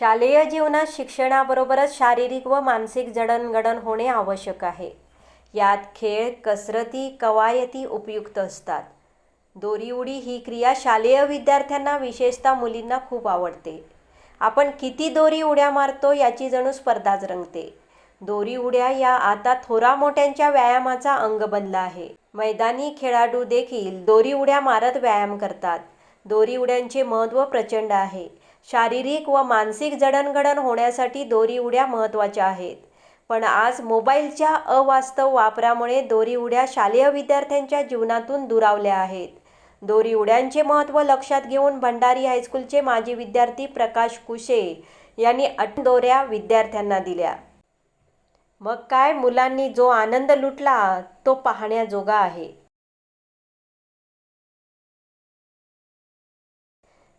शालेय जीवनात शिक्षणाबरोबरच शारीरिक व मानसिक जडणघडण होणे आवश्यक आहे. यात खेळ कसरती कवायती उपयुक्त असतात. दोरी उडी ही क्रिया शालेय विद्यार्थ्यांना विशेषतः मुलींना खूप आवडते. आपण किती दोरी उड्या मारतो याची जणू स्पर्धाच रंगते. दोरी उड्या या आता थोरा मोठ्यांच्या व्यायामाचा अंग बनला आहे. मैदानी खेळाडू देखील दोरी उड्या मारत व्यायाम करतात. दोरी उड्यांचे महत्त्व प्रचंड आहे. शारीरिक व मानसिक जडणघडण होण्यासाठी दोरी उड्या महत्त्वाच्या आहेत. पण आज मोबाईलच्या अवास्तव वापरामुळे दोरी उड्या शालेय विद्यार्थ्यांच्या जीवनातून दुरावल्या आहेत. दोरी उड्यांचे महत्त्व लक्षात घेऊन भंडारी हायस्कूलचे माजी विद्यार्थी प्रकाश कुशे यांनी अठ दोऱ्या विद्यार्थ्यांना दिल्या. मग काय मुलांनी जो आनंद लुटला तो पाहण्याजोगा आहे.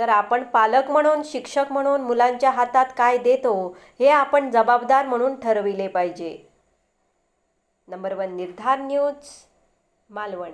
तर आपण पालक म्हणून शिक्षक म्हणून मुलांच्या हातात काय देतो हे आपण जबाबदार म्हणून ठरविले पाहिजे. Number one Nirdhar news Malvan.